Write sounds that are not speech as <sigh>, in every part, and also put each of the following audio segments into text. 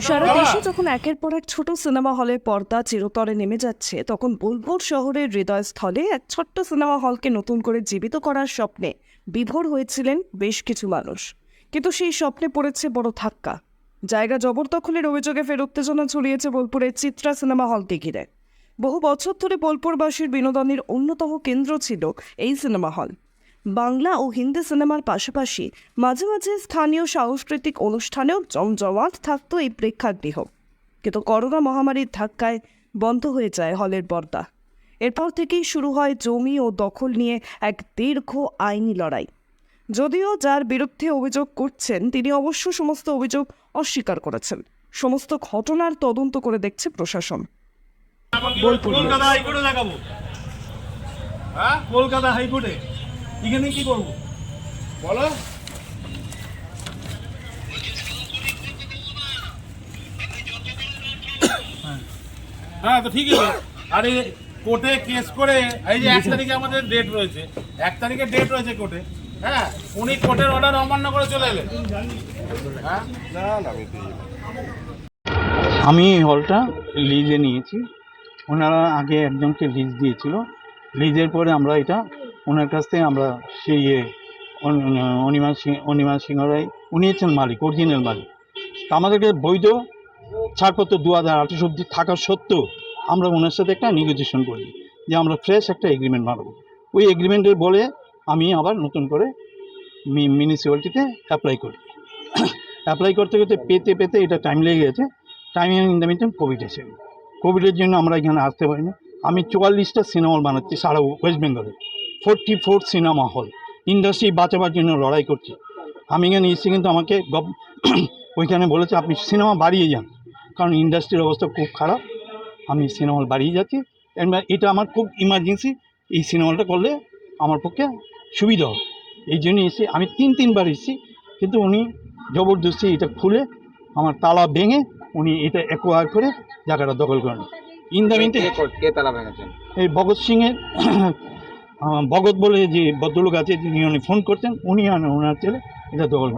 সারা দেশে যখন একের পর এক ছোট সিনেমা হলের পর্দা চিরতরে নেমে যাচ্ছে তখন বোলপুর শহরের হৃদয়স্থলে এক ছোট্ট সিনেমা হলকে নতুন করে জীবিত করার স্বপ্নে বিভোর হয়েছিলেন বেশ কিছু মানুষ। কিন্তু সেই স্বপ্নে পড়েছে বড় ধাক্কা। জায়গা জবরদখলের অভিযোগে ফের উত্তেজনা ছড়িয়েছে বোলপুরের চিত্রা সিনেমা হলকে ঘিরে। বহু বছর ধরে বোলপুরবাসীর বিনোদনের অন্যতম কেন্দ্র ছিল এই সিনেমা হল। বাংলা ও হিন্দি সিনেমার পাশাপাশি মাঝে মাঝে স্থানীয় সাংস্কৃতিক অনুষ্ঠানেও জমজমাট থাকতো এই প্রেক্ষাগৃহ। কিন্তু করোনা মহামারীর ধাক্কায় বন্ধ হয়ে যায় হলের পর্দা। এরপর থেকেই শুরু হয় জমি ও দখল নিয়ে এক দীর্ঘ আইনি লড়াই। যদিও যার বিরুদ্ধে অভিযোগ করছেন, তিনি অবশ্য সমস্ত অভিযোগ অস্বীকার করেছেন। সমস্ত ঘটনার তদন্ত করে দেখছে প্রশাসন। কলকাতা হাইকোর্টে হ্যাঁ? কলকাতা হাইকোর্টে? এখানে কি করব? বলো। হ্যাঁ। তো ঠিক আছে আরে কোর্টে কেস করে, এই যে এক তারিখে আমাদের ডেট রয়েছে, এক তারিখে ডেট রয়েছে কোর্টে। হ্যাঁ উনি কোর্টের অর্ডার অমান্য করে চলে এলেন। হ্যাঁ? আমি এই হলটা লিজে নিয়েছি। ওনারা আগে একজনকে লিজ দিয়েছিল। লিজের পরে আমরা এটা ওনার কাছ থেকে আমরা সেই ইয়ে অন- অনিমা সিং, অনিমা সিংহ রায়, উনি হচ্ছেন মালিক, অরিজিনাল মালিক। তা আমাদেরকে বৈধ ছাড়পত্র দু হাজার আঠারোশো অব্দি থাকা সত্ত্বেও আমরা ওনার সাথে একটা নেগোসিয়েশন করি, যে আমরা ফ্রেশ একটা এগ্রিমেন্ট বানাবো। ওই এগ্রিমেন্টের বলে আমি আবার নতুন করে মিউনিসিপ্যালিটিতে অ্যাপ্লাই করি। অ্যাপ্লাই করতে করতে পেতে পেতে এটা টাইম লেগে গেছে। Time in the mean Covid এসে কোভিডের জন্য আমরা এখানে আসতে পারিনি। আমি চুয়াল্লিশটা সিনেমা বানাচ্ছি সারা ওয়েস্ট বেঙ্গলে forty four cinema hall. Industry বাঁচাবার জন্য লড়াই করছি। আমি এখানে এসে কিন্তু আমাকে গভ <clears throat> ওইখানে বলেছে আপনি সিনেমা বাড়িয়ে যান। কারণ ইন্ডাস্ট্রির অবস্থা খুব খারাপ। আমি সিনেমা হল বাড়িয়ে যাচ্ছি। এটা আমার খুব ইমার্জেন্সি এই সিনেমা হলটা করলে আমার পক্ষে সুবিধা হবে। এই জন্য এসে আমি তিন তিনবার এসেছি। কিন্তু উনি জবরদস্তি এটা খুলে আমার তালা ভেঙে উনি এটা অ্যাকোয়ার করে জায়গাটা দখল করেন। ইন দ্য ভেঙেছেন? এই ভগৎ সিংয়ের ভগৎ বলে যে ভদ্রলোক আছে যিনি উনি ফোন করতেন উনি আর ওনার ছেলে এটা দখল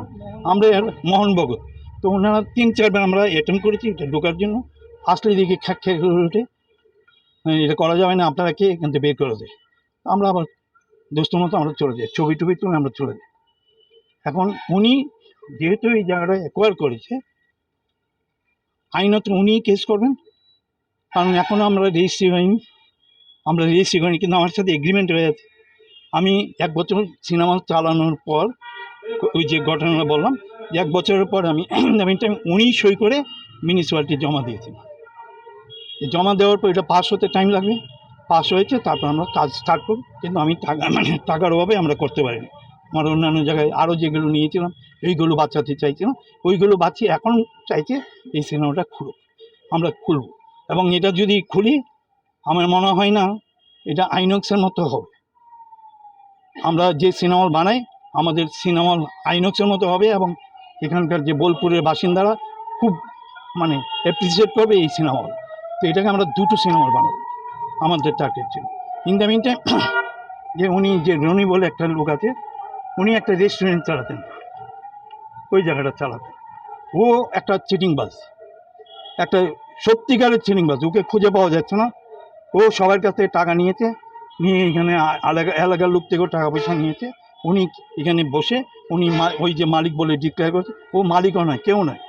আমরা মোহন ভগৎ। তো ওনারা তিন চারবার আমরা অ্যাটেম্প করেছি এটা ঢোকার জন্য। আসলে দেখি খ্যাক খ্যাক ওঠে হ্যাঁ, এটা করা যাবে না আপনারা কে এখান থেকে বের করে দেয় আমরা আবার দোস্ত মতো আমরা চলে যাই ছবি টবি তুলে আমরা চলে যাই। এখন উনি যেহেতু এই জায়গাটা অ্যাকোয়ার করেছে আইনত উনিই কেস করবেন। কারণ এখনও আমরা রেজিস্ট্রি হয়নি। আমরা রেজিস্ট্রি করিনি, কিন্তু আমার সাথে এগ্রিমেন্ট হয়ে আছে আমি এক বছর সিনেমা চালানোর পর, ওই যে ঘটনাটা বললাম, এক বছরের পর আমি <clears throat> জামিনটা উনি সই করে মিউনিসিপ্যালিটি জমা দিয়েছি। জমা দেওয়ার পর এটা পাস হতে টাইম লাগবে। পাস হয়েছে, তারপর আমরা কাজ স্টার্ট করব, কিন্তু আমি টাকা মানে টাকার অভাবে আমরা করতে পারিনি। আমার অন্যান্য জায়গায় আরও যেগুলো নিয়েছিলাম, এইগুলো বাঁচাতে চাইছিলাম, ওইগুলো বাঁচিয়ে এখন চাইছে এই সিনেমাটা খুলুক। আমরা খুলব। এবং এটা যদি খুলি আমার মনে হয় না এটা আইনক্সের মতো হবে। আমরা যে সিনেমা হল বানাই, আমাদের সিনেমা হল আইনক্সের মতো হবে এবং এখানকার যে বোলপুরের বাসিন্দারা খুব মানে অ্যাপ্রিসিয়েট করবে এই সিনেমা। হল তো এটাকে আমরা দুটো সিনেমা হল বানাবো আমাদের টার্গেট ছিল ইন দ্য মিন যে উনি, যে রনি বলে একটা লোক আছে, উনি একটা রেস্টুরেন্ট চালাতেন। ওই জায়গাটা চালাতেন। ও একটা চিটিং বাস একটা সত্যিকারের চিটিং বাস ওকে খুঁজে পাওয়া যাচ্ছে না। ও সবার কাছ থেকে টাকা নিয়েছে, নিয়ে এখানে এলাকা এলাকার লোক থেকেও টাকা পয়সা নিয়েছে। উনি এখানে বসে, উনি ওই যে মালিক বলে ডিক্লেয়ার করছে, ও মালিকও নয়, কেউ নয়।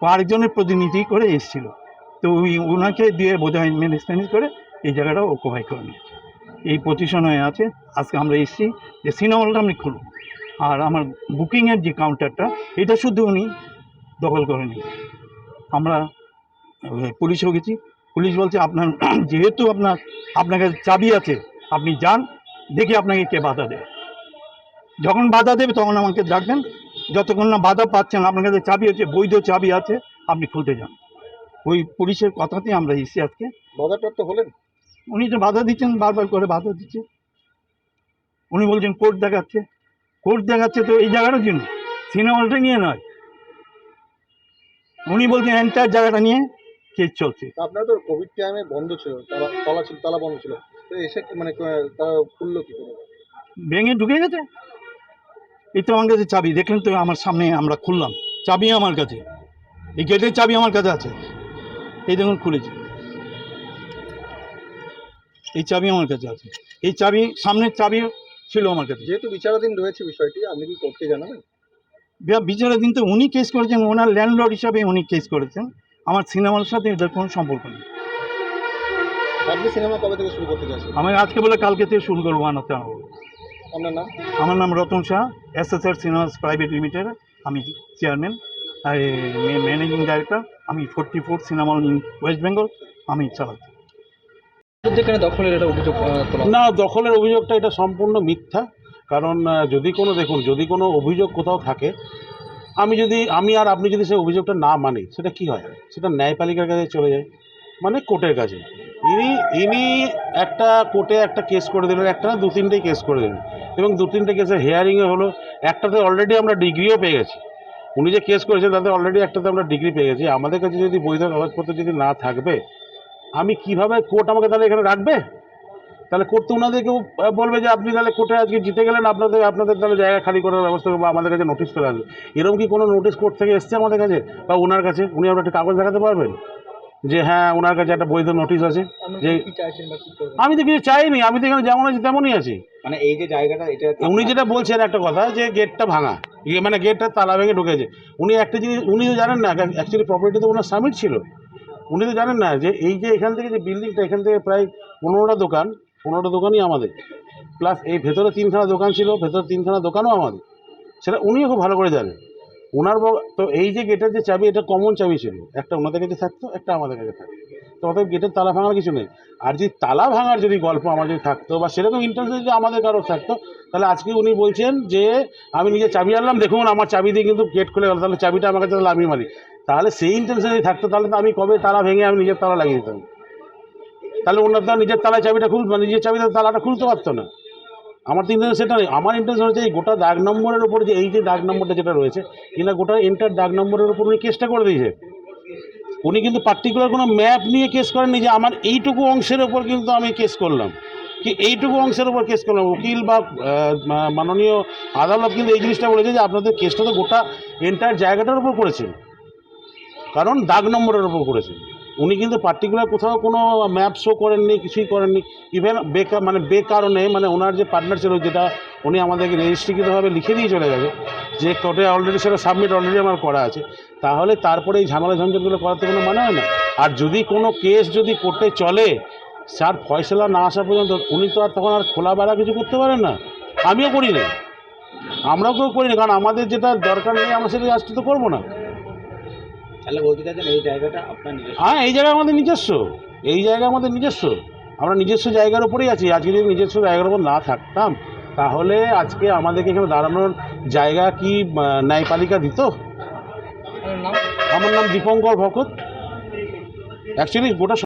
ও আরেকজনের প্রতিনিধি করে এসেছিল। তো ওই ওনাকে দিয়ে বোধহয় ম্যানেজ ম্যানেজ করে এই জায়গাটা ওকুপাই করে নিয়েছে। এই পজিশন হয়ে আছে, আজকে আমরা এসেছি যে সিনেমা হলটা আপনি খুলুন। আর আমার বুকিংয়ের যে কাউন্টারটা এটা শুধু উনি দখল করে নিয়েছে আমরা পুলিশেও গেছি পুলিশ বলছে আপনার <clears throat> যেহেতু আপনার আপনার কাছে চাবি আছে আপনি যান দেখি আপনাকে কে বাধা দেয়। যখন বাধা দেবে তখন আমাকে ডাকবেন যতক্ষণ না বাধা পাচ্ছেন আপনার কাছে চাবি আছে বৈধ চাবি আছে আপনি খুলতে যান। ওই পুলিশের কথাতেই আমরা এসেছি আজকে। বাধাপ্রাপ্ত হলেন। উনি তো বাধা দিচ্ছেন বারবার করে বাধা দিচ্ছে। উনি বলছেন কোর্ট দেখাচ্ছে। কোর্ট দেখাচ্ছে তো এই জায়গাটার জন্য সিনেমা হলটা নিয়ে নয়। উনি বলছেন এন্টার জায়গাটা নিয়ে কেস চলছে। তা আপনার তো কোভিড টাইমে বন্ধ ছিল তালা তালা ছিল তালা বন্ধ ছিল। তো এসে মানে তারা খুললো কি করে? ভেঙে ঢুকে গেছে। এই তো আমার কাছে চাবি দেখলেন তো আমার সামনে আমরা খুললাম। চাবি আমার কাছে। এই গেটের চাবি আমার কাছে আছে। এই দেখুন খুলেছি। এই চাবি আমার কাছে আছে। এই চাবি সামনের চাবি ছিল আমার কাছে। যেহেতু বিচারাধীন রয়েছে বিষয়টি আপনি কি কোর্টকে জানাবেন? বিচারাধীন তো উনি কেস করেছেন ওনার ল্যান্ডলর্ড হিসাবে উনি কেস করেছেন। আমার সিনেমার সাথে এদের কোনো সম্পর্ক নেই। আপনি সিনেমা কবে থেকে শুরু করতে চাইছেন? আমি আজকে বলে কালকে থেকে শুরু করব বানাতে হবে আপনার নাম? আমার নাম Ratan Shah SSR cinemas private limited আমি চেয়ারম্যান আর ম্যানেজিং ডাইরেক্টর আমি forty four cinema in West Bengal আমি চালাচ্ছি যেখানে দখলের একটা অভিযোগ না দখলের অভিযোগটা এটা সম্পূর্ণ মিথ্যা। কারণ যদি কোনো দেখুন যদি কোনো অভিযোগ কোথাও থাকে আমি যদি, আমি আর আপনি যদি সেই অভিযোগটা না মানি, সেটা কি হয়? সেটা ন্যায়পালিকার কাছে চলে যায় মানে কোর্টের কাছে। ইনি ইনি একটা কোর্টে একটা কেস করে দিলেন, একটা না দু তিনটেই কেস করে দিলেন। এবং দু তিনটে কেসে হেয়ারিংয়ে হলো, একটাতে অলরেডি আমরা ডিগ্রিও পেয়ে গেছি। উনি যে কেস করেছেন, তাতে অলরেডি একটাতে আমরা ডিগ্রি পেয়ে গেছি। আমাদের কাছে যদি বৈধ কাগজপত্র যদি না থাকবে, আমি কীভাবে কোর্ট আমাকে তাহলে এখানে রাখবে? তাহলে কোর্ট তো ওনাদেরকেও বলবে যে আপনি তাহলে কোর্টে আজকে জিতে গেলেন আপনাদের আপনাদের তাহলে জায়গা খালি করার ব্যবস্থা করব আমাদের কাছে নোটিশ চলে আসবে। এরকম কি কোনো নোটিশ কোর্ট থেকে এসছে আমাদের কাছে? বা ওনার কাছে? উনি আপনার একটা কাগজ দেখাতে পারবেন? যে হ্যাঁ ওনার কাছে একটা বৈধ নোটিশ আছে। যে আমি তো কিছু চাইনি আমি তো এখানে যেমন আছি তেমনই আছি। মানে এই যে জায়গাটা এটা উনি যেটা বলছেন একটা কথা যে গেটটা ভাঙা। ইয়ে মানে গেটটা তালা ভেঙে ঢুকেছে। উনি একটা জিনিস উনি তো জানেন না অ্যাকচুয়ালি প্রপার্টি তো ওনার সামিট ছিল। উনি তো জানেন না যে এই যে এখান থেকে যে বিল্ডিংটা এখান থেকে প্রায় পনেরোটা দোকান পনেরোটা দোকানই আমাদের। প্লাস এই ভেতরে তিনখানা দোকান ছিল, ভেতরে তিনখানা দোকানও আমাদের। সেটা উনিও খুব ভালো করে জানেন। ওনার তো এই যে গেটের যে চাবি, এটা কমন চাবি ছিল। একটা ওনাদের কাছে থাকতো, একটা আমাদের কাছে থাকতো। তো অতএব গেটের তালা ভাঙার কিছু নেই। আর যদি তালা ভাঙার যদি গল্প যদি থাকতো, বা সেরকম ইন্টারেস্ট যদি আমাদের কারও থাকতো, তাহলে আজকে উনি বলছেন যে, আমি নিজে চাবি আনলাম, দেখুন আমার চাবি দিয়ে কিন্তু গেট খুলে গেল, তাহলে চাবিটা আমার কাছে তাহলে আমি মারি। তাহলে সেই ইন্টেনশন যদি থাকতো, তাহলে তো আমি কবে তালা ভেঙে আমি নিজের তালা লাগিয়ে দিতাম। তাহলে ওনার তো নিজের তালায় চাবিটা খুল মানে নিজের চাবিতে তালাটা খুলতে পারতো না। আমার তো ইন্টেনশন সেটা নেই আমার ইন্টেনশন হচ্ছে এই গোটা দাগ নম্বরের উপর যে এই যে দাগ নম্বরটা যেটা রয়েছে কিনা গোটা এন্টার দাগ নম্বরের উপর উনি কেসটা করে দিয়েছে। উনি কিন্তু পার্টিকুলার কোনো ম্যাপ নিয়ে কেস করেননি যে আমার এইটুকু অংশের ওপর কিন্তু আমি কেস করলাম। কি এইটুকু অংশের ওপর কেস করলাম? উকিল বা মাননীয় আদালত কিন্তু এই জিনিসটা বলেছে যে আপনাদের কেসটা তো গোটা এন্টার জায়গাটার উপর করেছেন কারণ দাগ নম্বরের ওপর করেছেন উনি কিন্তু পার্টিকুলার কোথাও কোনো ম্যাপ শো করেননি, কিছুই করেননি। ইভেন বেকার মানে বেকারণে মানে ওনার যে পার্টনার ছিল, যেটা উনি আমাদেরকে রেজিস্ট্রিকৃতভাবে লিখে দিয়ে চলে গেছে, যে কোর্টে অলরেডি সেটা সাবমিট অলরেডি আমার করা আছে। তাহলে তারপরে এই ঝামেলা ঝঞ্ঝটগুলো করাতে কোনো মানে হয় না। আর যদি কোনো কেস যদি কোর্টে চলে, স্যার ফয়সলা না আসা পর্যন্ত উনি তো আর তখন আর খোলা বেড়া কিছু করতে পারেন না। আমিও করি না আমরাও কেউ করি না কারণ আমাদের যেটা দরকার নেই, আমরা সেটা কাজটা তো করব না। তাহলে বলতে চাইছেন এই জায়গাটা আপনার নিজস্ব। হ্যাঁ এই জায়গা আমাদের নিজস্ব। এই জায়গা আমাদের নিজস্ব। আমরা নিজস্ব জায়গার উপরেই আছি। আজকে যদি নিজস্ব জায়গার উপর না থাকতাম তাহলে আজকে আমাদেরকে এখানে দাঁড়ানোর জায়গা কি ন্যায়পালিকা দিত? আমার নাম দীপঙ্কর ভকত। অ্যাকচুয়ালি গোটা